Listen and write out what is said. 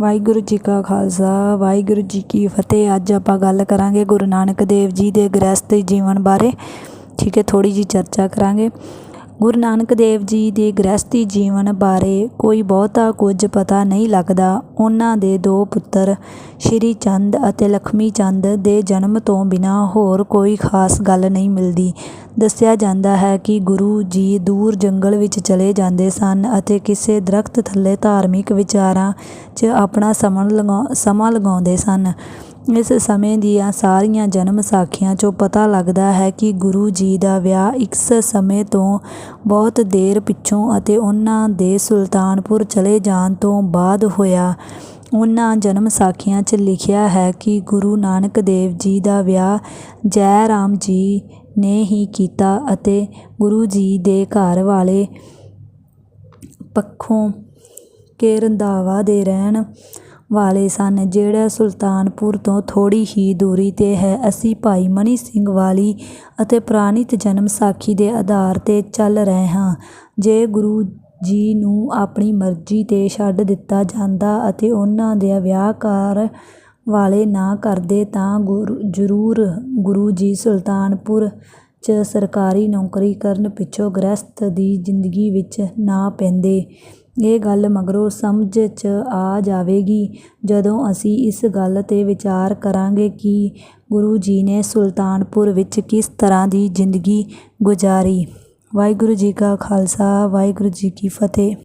ਵਾਹਿਗੁਰੂ ਜੀ ਕਾ ਖਾਲਸਾ, ਵਾਹਿਗੁਰੂ ਜੀ ਕੀ ਫਤਿਹ। ਅੱਜ ਆਪਾਂ ਗੱਲ ਕਰਾਂਗੇ ਗੁਰੂ ਨਾਨਕ ਦੇਵ ਜੀ ਦੇ ਗ੍ਰਸਥ ਜੀਵਨ ਬਾਰੇ। ਠੀਕ ਹੈ ਥੋੜੀ ਜੀ ਚਰਚਾ ਕਰਾਂਗੇ। ਗੁਰੂ ਨਾਨਕ ਦੇਵ ਜੀ ਦੇ ਗ੍ਰਸਥੀ ਜੀਵਨ ਬਾਰੇ ਕੋਈ ਬਹੁਤਾ ਕੁਝ ਪਤਾ ਨਹੀਂ ਲੱਗਦਾ। ਉਹਨਾਂ ਦੇ ਦੋ ਪੁੱਤਰ, ਸ਼੍ਰੀ ਚੰਦ ਅਤੇ ਲਖਮੀ ਚੰਦ ਦੇ ਜਨਮ ਤੋਂ ਬਿਨਾਂ ਹੋਰ ਕੋਈ ਖਾਸ ਗੱਲ ਨਹੀਂ ਮਿਲਦੀ। ਦੱਸਿਆ ਜਾਂਦਾ ਹੈ ਕਿ ਗੁਰੂ ਜੀ ਦੂਰ ਜੰਗਲ ਵਿੱਚ ਚਲੇ ਜਾਂਦੇ ਸਨ ਅਤੇ ਕਿਸੇ ਦਰਖਤ ਥੱਲੇ ਧਾਰਮਿਕ ਵਿਚਾਰਾਂ 'ਚ ਆਪਣਾ ਸਮਾਂ ਲਗਾ, ਸਮਾਂ ਲਗਾਉਂਦੇ ਸਨ। ਇਸ ਸਮੇਂ ਦੀਆਂ ਸਾਰੀਆਂ ਜਨਮ ਸਾਖੀਆਂ 'ਚੋਂ ਪਤਾ ਲੱਗਦਾ ਹੈ ਕਿ ਗੁਰੂ ਜੀ ਦਾ ਵਿਆਹ ਇਸ ਸਮੇਂ ਤੋਂ ਬਹੁਤ ਦੇਰ ਪਿੱਛੋਂ ਅਤੇ ਉਹਨਾਂ ਦੇ ਸੁਲਤਾਨਪੁਰ ਚਲੇ ਜਾਣ ਤੋਂ ਬਾਅਦ ਹੋਇਆ। ਉਹਨਾਂ ਜਨਮ ਸਾਖੀਆਂ 'ਚ ਲਿਖਿਆ ਹੈ ਕਿ ਗੁਰੂ ਨਾਨਕ ਦੇਵ ਜੀ ਦਾ ਵਿਆਹ ਜੈ ਰਾਮ ਜੀ ਨੇ ਹੀ ਕੀਤਾ ਅਤੇ ਗੁਰੂ ਜੀ ਦੇ ਘਰ ਵਾਲੇ ਪੱਖੋਂ ਕੇ ਰੰਧਾਵਾ ਦੇ ਰਹਿਣ ਵਾਲੇ ਸਨ, ਜਿਹੜਾ ਸੁਲਤਾਨਪੁਰ ਤੋਂ ਥੋੜ੍ਹੀ ਹੀ ਦੂਰੀ ਤੇ ਹੈ। ਅਸੀਂ ਭਾਈ ਮਨੀ ਸਿੰਘ ਵਾਲੀ ਅਤੇ ਪੁਰਾਣਿਤ ਜਨਮ ਸਾਖੀ ਦੇ ਆਧਾਰ ਤੇ ਚੱਲ ਰਹੇ ਹਾਂ। ਜੇ ਗੁਰੂ ਜੀ ਨੂੰ ਆਪਣੀ ਮਰਜ਼ੀ ਤੇ ਛੱਡ ਦਿੱਤਾ ਜਾਂਦਾ ਅਤੇ ਉਹਨਾਂ ਦੇ ਵਿਆਹ ਕਰ ਵਾਲੇ ਨਾ ਕਰਦੇ ਤਾਂ ਗੁਰ, ਜ਼ਰੂਰ ਗੁਰੂ ਜੀ ਸੁਲਤਾਨਪੁਰ 'ਚ ਸਰਕਾਰੀ ਨੌਕਰੀ ਕਰਨ ਪਿੱਛੋਂ ਗ੍ਰਹਿਸਥ ਦੀ ਜ਼ਿੰਦਗੀ ਵਿੱਚ ਨਾ ਪੈਂਦੇ। ਇਹ ਗੱਲ ਮਗਰੋਂ ਸਮਝ 'ਚ ਆ ਜਾਵੇਗੀ। ਜਦੋਂ ਅਸੀਂ ਇਸ ਗੱਲ 'ਤੇ ਵਿਚਾਰ ਕਰਾਂਗੇ ਕਿ ਗੁਰੂ ਜੀ ਨੇ ਸੁਲਤਾਨਪੁਰ ਵਿੱਚ ਕਿਸ ਤਰ੍ਹਾਂ ਦੀ ਜ਼ਿੰਦਗੀ ਗੁਜ਼ਾਰੀ। ਵਾਹਿਗੁਰੂ ਜੀ ਕਾ ਖਾਲਸਾ, ਵਾਹਿਗੁਰੂ ਜੀ ਕੀ ਫਤਿਹ।